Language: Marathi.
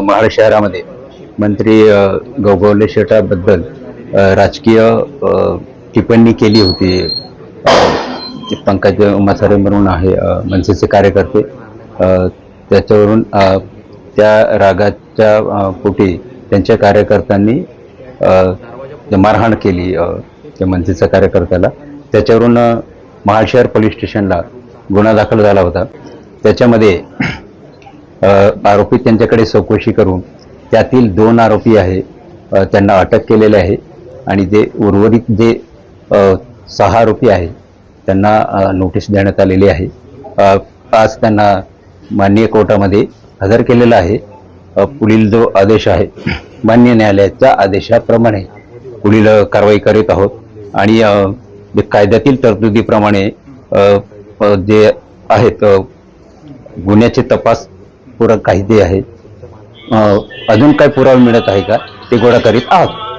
महाड शहरामध्ये मंत्री गौगवले शेटाबद्दल राजकीय टिप्पणी केली होती. ते पंकज मसारे म्हणून आहे मनसेचे कार्यकर्ते. त्याच्यावरून त्या रागाच्या पोटी त्यांच्या कार्यकर्त्यांनी मारहाण केली त्या मनसेच्या कार्यकर्त्याला. त्याच्यावरून महाड शहर पोलीस स्टेशनला गुन्हा दाखल झाला होता. त्याच्यामध्ये आरोपी त्यांच्याकडे चौकशी करून त्यातील दोन आरोपी आहे त्यांना अटक केलेले आहे आणि जे उर्वरित जे सहा आरोपी आहे त्यांना नोटीस देण्यात आलेली आहे. आज त्यांना माननीय कोर्टामध्ये हजर केलेला आहे. पुढील जो आदेश आहे मान्य न्यायालयाच्या आदेशाप्रमाणे पुढील कारवाई करीत आहोत. आणि जे कायद्यातील तरतुदीप्रमाणे जे आहेत गुन्ह्याचे तपास पूरक कायदे आहेत. अजून काय पुरावा मिळत आहे का? ते गोळा करीत आहोत.